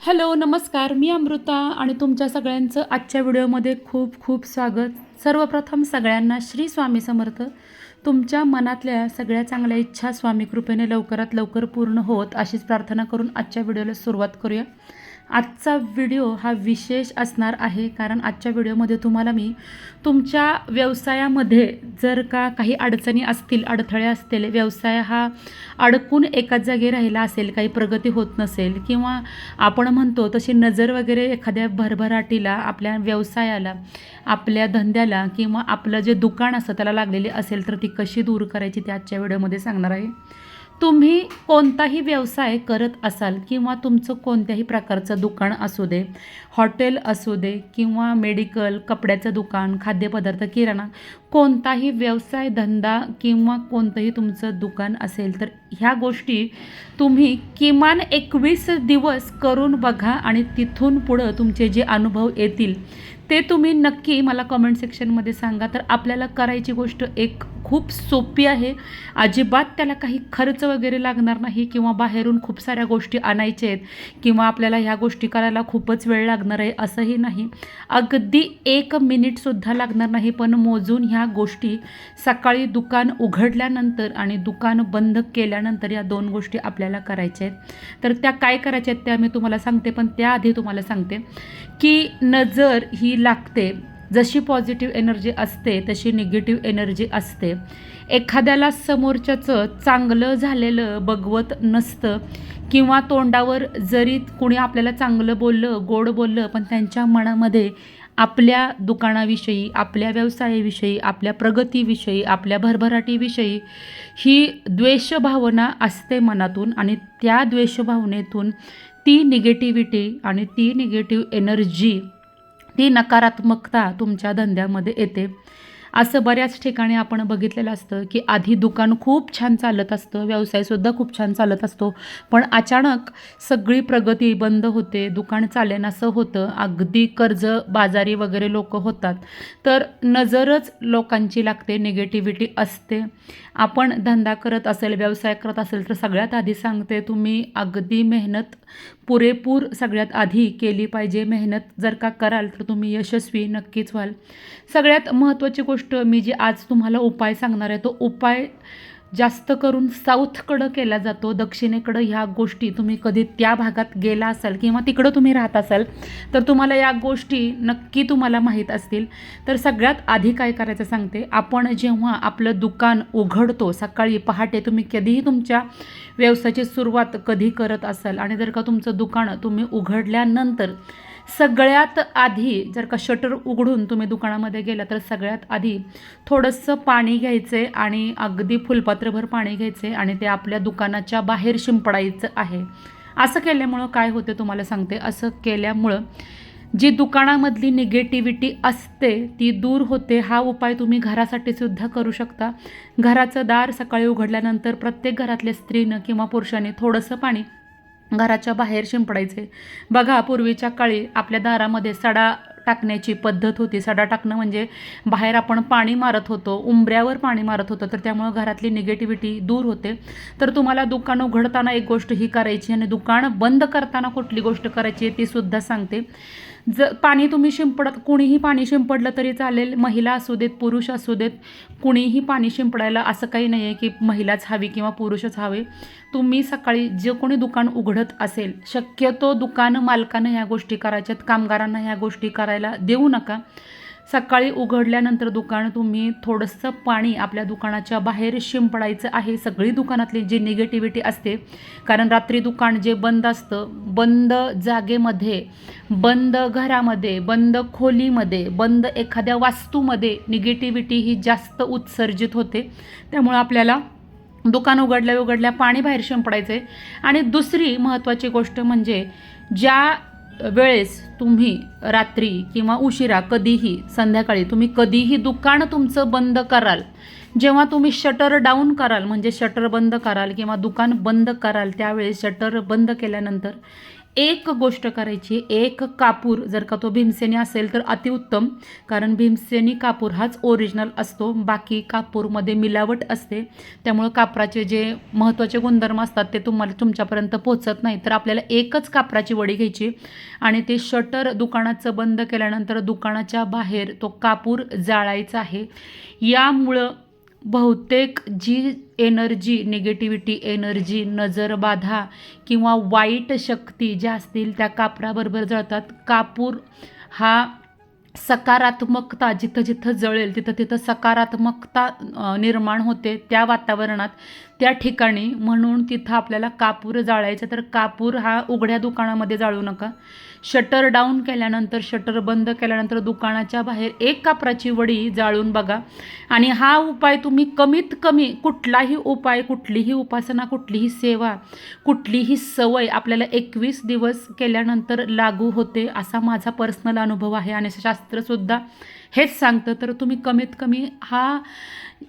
Hello नमस्कार. मी अमृता आणि तुमच्या सगळ्यांचं आजच्या व्हिडिओमध्ये खूप खूप स्वागत. सर्वप्रथम सगळ्यांना श्री स्वामी समर्थ. तुमच्या मनातल्या सगळ्या चांगल्या इच्छा स्वामी कृपेने लवकरात लवकर पूर्ण होत अशीच प्रार्थना करून आजच्या व्हिडिओला सुरुवात करूया. आजचा व्हिडिओ हा विशेष असणार आहे कारण आजच्या व्हिडिओमध्ये तुम्हाला मी तुमच्या व्यवसायामध्ये जर का काही अडचणी असतील अडथळे असतील व्यवसाय हा अडकून एकाच जागी राहिला असेल काही प्रगती होत नसेल किंवा आपण म्हणतो तशी नजर वगैरे एखाद्या भरभराटीला आपल्या व्यवसायाला आपल्या धंद्याला किंवा आपलं जे दुकान असतं त्याला लागलेली असेल तर ती कशी दूर करायची ते आजच्या व्हिडिओमध्ये सांगणार आहे. तुम्ही कोणताही व्यवसाय करत असाल किंवा तुमचं कोणत्याही प्रकारचं दुकान असू दे हॉटेल असू दे किंवा मेडिकल कपड्याचं दुकान खाद्यपदार्थ किराणा कोणताही व्यवसाय धंदा किंवा कोणतंही तुमचं दुकान असेल तर ह्या गोष्टी तुम्ही किमान एकवीस दिवस करून बघा आणि तिथून पुढं तुमचे जे अनुभव येतील ते तुम्ही नक्की मला कमेंट सेक्शनमध्ये सांगा. तर आपल्याला करायची गोष्ट एक खूप सोपी आहे. अजिबात त्याला काही खर्च वगैरे लागणार नाही किंवा बाहेरून खूप साऱ्या गोष्टी आणायच्या आहेत किंवा आपल्याला ह्या गोष्टी करायला खूपच वेळ लागणार आहे असंही नाही. अगदी एक मिनिटसुद्धा लागणार नाही पण मोजून ह्या गोष्टी सकाळी दुकान उघडल्यानंतर आणि दुकान बंद केल्यानंतर या दोन गोष्टी आपल्याला करायच्या आहेत. तर त्या काय करायच्या आहेत त्या मी तुम्हाला सांगते पण त्याआधी तुम्हाला सांगते की नजर ही लागते जशी पॉझिटिव्ह एनर्जी असते तशी निगेटिव्ह एनर्जी असते. एखाद्याला समोरच्याचं चांगलं झालेलं बघवत नसतं किंवा तोंडावर जरी कुणी आपल्याला चांगलं बोललं गोड बोललं पण त्यांच्या मनामध्ये आपल्या दुकानाविषयी आपल्या व्यवसायाविषयी आपल्या प्रगतीविषयी आपल्या भरभराटीविषयी ही द्वेषभावना असते मनातून आणि त्या द्वेषभावनेतून ती निगेटिव्हिटी आणि ती निगेटिव्ह एनर्जी ती नकारात्मकता तुमच्या धंद्यामध्ये येते. असं बऱ्याच ठिकाणी आपण बघितलेलं असतं की आधी दुकान खूप छान चालत असतं व्यवसायसुद्धा खूप छान चालत असतो. पण अचानक सगळी प्रगती बंद होते दुकान चालेनासं होतं अगदी कर्ज बाजारी वगैरे लोक होतात. तर नजरच लोकांची लागते निगेटिव्हिटी असते. आपण धंदा करत असेल व्यवसाय करत असेल तर सगळ्यात आधी सांगते तुम्ही अगदी मेहनत पुरेपूर सगळ्यात आधी केली पाहिजे मेहनत. जर का कराल तर तुम्ही यशस्वी नक्कीच व्हाल. सगळ्यात महत्त्वाची गोष्ट मी जी आज तुम्हाला उपाय सांगणार आहे तो उपाय जास्त करून साऊथकडं केला जातो दक्षिणेकडं ह्या गोष्टी तुम्ही कधी त्या भागात गेला असाल किंवा तिकडं तुम्ही राहत असाल तर तुम्हाला या गोष्टी नक्की तुम्हाला माहीत असतील. तर सगळ्यात आधी काय करायचं सांगते आपण जेव्हा आपलं दुकान उघडतो सकाळी पहाटे तुम्ही कधीही तुमच्या व्यवसायाची सुरुवात कधी करत असाल आणि जर का तुमचं दुकान तुम्ही उघडल्यानंतर सगळ्यात आधी जर का शटर उघडून तुम्ही दुकानामध्ये गेला तर सगळ्यात आधी थोडंसं पाणी घ्यायचे आणि अगदी फुलपात्रभर पाणी घ्यायचे आणि ते आपल्या दुकानाच्या बाहेर शिंपडायचं आहे. असं केल्यामुळं काय होते तुम्हाला सांगते. असं केल्यामुळं जी दुकानामधली निगेटिव्हिटी असते ती दूर होते. हा उपाय तुम्ही घरासाठी सुद्धा करू शकता. घराचं दार सकाळी उघडल्यानंतर प्रत्येक घरातल्या स्त्रीनं किंवा पुरुषाने थोडंसं पाणी घराच्या बाहेर शिंपडायचे. बघा पूर्वीच्या काळी आपल्या दारामध्ये सडा टाकण्याची पद्धत होती. सडा टाकणं म्हणजे बाहेर आपण पाणी मारत होतो उंबऱ्यावर पाणी मारत होतो. तर त्यामुळं घरातली निगेटिव्हिटी दूर होते. तर तुम्हाला दुकान उघडताना एक गोष्ट ही करायची आणि दुकान बंद करताना कुठली गोष्ट करायची ती सुद्धा सांगते. ज पाणी तुम्ही शिंपडत कुणीही पाणी शिंपडलं तरी चालेल. महिला असू देत पुरुष असू देत कुणीही पाणी शिंपडायला असं काही नाही आहे की महिलाच हवी किंवा पुरुषच हवे. तुम्ही सकाळी जे कोणी दुकान उघडत असेल शक्यतो दुकान मालकानं ह्या गोष्टी करायच्यात कामगारांना ह्या गोष्टी करायला देऊ नका. सकाळी उघडल्यानंतर दुकान तुम्ही थोडंसं पाणी आपल्या दुकानाच्या बाहेर शिंपडायचं आहे. सगळी दुकानातली जी निगेटिव्हिटी असते कारण रात्री दुकान जे बंद असतं बंद जागेमध्ये बंद घरामध्ये बंद खोलीमध्ये बंद एखाद्या वास्तूमध्ये निगेटिव्हिटी ही जास्त उत्सर्जित होते. त्यामुळं आपल्याला दुकान उघडल्या उघडल्या पाणी बाहेर शिंपडायचं आहे आणि दुसरी महत्त्वाची गोष्ट म्हणजे ज्या वेळेस तुम्ही रात्री किंवा उशिरा कधीही संध्याकाळी तुम्ही कधीही दुकान तुमचं बंद कराल. जेव्हा तुम्ही शटर डाऊन कराल म्हणजे शटर बंद कराल किंवा दुकान बंद कराल त्यावेळेस शटर बंद केल्यानंतर एक गोष्ट करायची एक कापूर जर का तो भीमसेनी असेल तर अतिउत्तम कारण भीमसेनी कापूर हाच ओरिजिनल असतो. बाकी कापूरमध्ये मिलावट असते. त्यामुळं कापराचे जे महत्त्वाचे गुणधर्म असतात ते तुम्हाला तुमच्यापर्यंत पोहोचत नाही तर आपल्याला एकच कापराची वडी घ्यायची आणि ते शटर दुकानाचं बंद केल्यानंतर दुकानाच्या बाहेर तो कापूर जाळायचा आहे. यामुळं बहुतेक जी एनर्जी निगेटिव्हिटी एनर्जी नजरबाधा किंवा वाईट शक्ती ज्या असतील त्या कापराबरोबर जळतात. कापूर हा सकारात्मकता जिथं जिथं जळेल तिथं तिथं सकारात्मकता निर्माण होते त्या वातावरणात. त्या ठिकाणी म्हणून तिथं आपल्याला कापूर जाळायचं तर कापूर हा उघड्या दुकानामध्ये जाळू नका. शटर डाऊन केल्यानंतर शटर बंद केल्यानंतर दुकानाच्या बाहेर एक कापराची वडी जाळून बघा. आणि हा उपाय तुम्ही कमीत कमी कुठलाही उपाय कुठलीही उपासना कुठलीही सेवा कुठलीही सवय आपल्याला एकवीस दिवस केल्यानंतर लागू होते असा माझा पर्सनल अनुभव आहे. आणि शास्त्रसुद्धा हेच सांगतं. तर तुम्ही कमीत कमी हा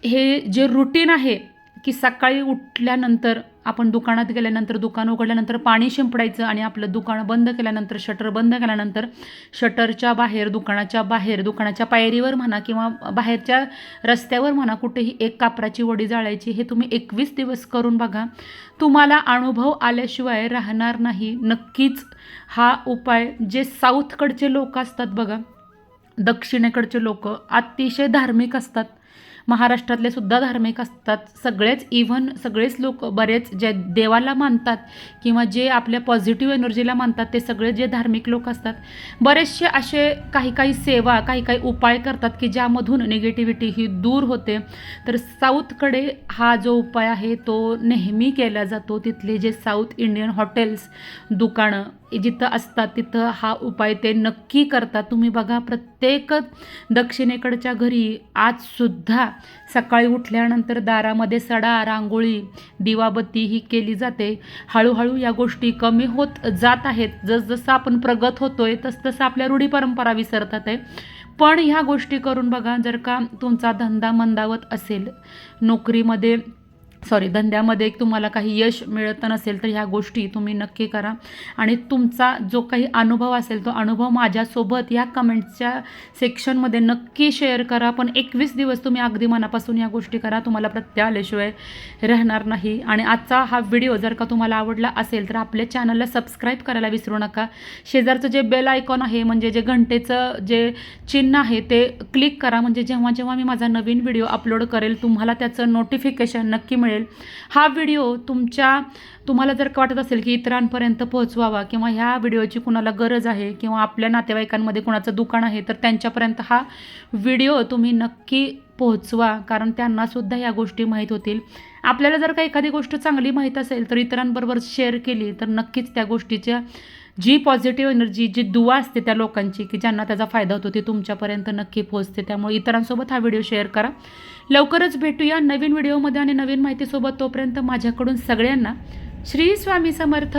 हे जे रुटीन आहे की सकाळी उठल्यानंतर आपण दुकानात गेल्यानंतर दुकान उघडल्यानंतर पाणी शिंपडायचं आणि आपलं दुकान बंद केल्यानंतर शटर बंद केल्यानंतर शटरच्या बाहेर दुकानाच्या बाहेर दुकानाच्या पायरीवर म्हणा किंवा बाहेरच्या रस्त्यावर म्हणा कुठेही एक कापराची वडी जाळायची हे तुम्ही एकवीस दिवस करून बघा. तुम्हाला अनुभव आल्याशिवाय राहणार नाही. नक्कीच हा उपाय जे साऊथकडचे लोक असतात बघा दक्षिणेकडचे लोक अतिशय धार्मिक असतात. महाराष्ट्रातले सुद्धा धार्मिक असतात. सगळेच इव्हन सगळेच लोक बरेच जे देवाला मानतात किंवा जे आपल्या पॉझिटिव्ह एनर्जीला मानतात ते सगळे जे धार्मिक लोक असतात बरेचसे असे काही काही सेवा काही काही उपाय करतात की ज्यामधून निगेटिव्हिटी ही दूर होते. तर साऊथकडे हा जो उपाय आहे तो नेहमी केला जातो. तिथले जे साऊथ इंडियन हॉटेल्स दुकानं जिथं असतात तिथं हा उपाय ते नक्की करतात. तुम्ही बघा प्रत्येक दक्षिणेकडच्या घरी आजसुद्धा सकाळी उठल्यानंतर दारामध्ये सडा रांगोळी दिवाबत्ती ही केली जाते. हळूहळू या गोष्टी कमी होत जात आहेत. जसजसं आपण प्रगत होतोय तसतसं आपल्या रूढी परंपरा विसरतात आहे. पण ह्या गोष्टी करून बघा जर का तुमचा धंदा मंदावत असेल नोकरीमध्ये सॉरी धंद्यामध्ये तुम्हाला काही यश मिळत नसेल तर ह्या गोष्टी तुम्ही नक्की करा. आणि तुमचा जो काही अनुभव असेल तो अनुभव माझ्यासोबत या कमेंटच्या सेक्शनमध्ये नक्की शेअर करा. पण एकवीस दिवस तुम्ही अगदी मनापासून या गोष्टी करा. तुम्हाला प्रत्यय आल्याशिवाय राहणार नाही. आणि आजचा हा व्हिडिओ जर का तुम्हाला आवडला असेल तर आपल्या चॅनलला सबस्क्राईब करायला विसरू नका. शेजारचं जे बेल आयकॉन आहे म्हणजे जे घंटेचं जे चिन्ह आहे ते क्लिक करा. म्हणजे जेव्हा जेव्हा मी माझा नवीन व्हिडिओ अपलोड करेल तुम्हाला त्याचं नोटिफिकेशन नक्की मिळेल. हा व्हिडिओ तुमच्या तुम्हाला जर का वाटत असेल की इतरांपर्यंत पोहोचवावा किंवा ह्या व्हिडिओची कुणाला गरज आहे किंवा आपल्या नातेवाईकांमध्ये कुणाचं दुकान आहे तर त्यांच्यापर्यंत हा व्हिडिओ तुम्ही नक्की पोहोचवा कारण त्यांनासुद्धा ह्या गोष्टी माहीत होतील. आपल्याला जर का एखादी गोष्ट चांगली माहीत असेल तर इतरांबरोबर शेअर केली तर नक्कीच त्या गोष्टीच्या जी पॉझिटिव्ह एनर्जी जी दुवा असते त्या लोकांची की ज्यांना त्याचा फायदा होतो ती तुमच्यापर्यंत नक्की पोहोचते. त्यामुळे इतरांसोबत हा व्हिडिओ शेअर करा. लवकरच भेटूया नवीन व्हिडिओमध्ये आणि नवीन माहितीसोबत. तोपर्यंत माझ्याकडून सगळ्यांना श्री स्वामी समर्थ.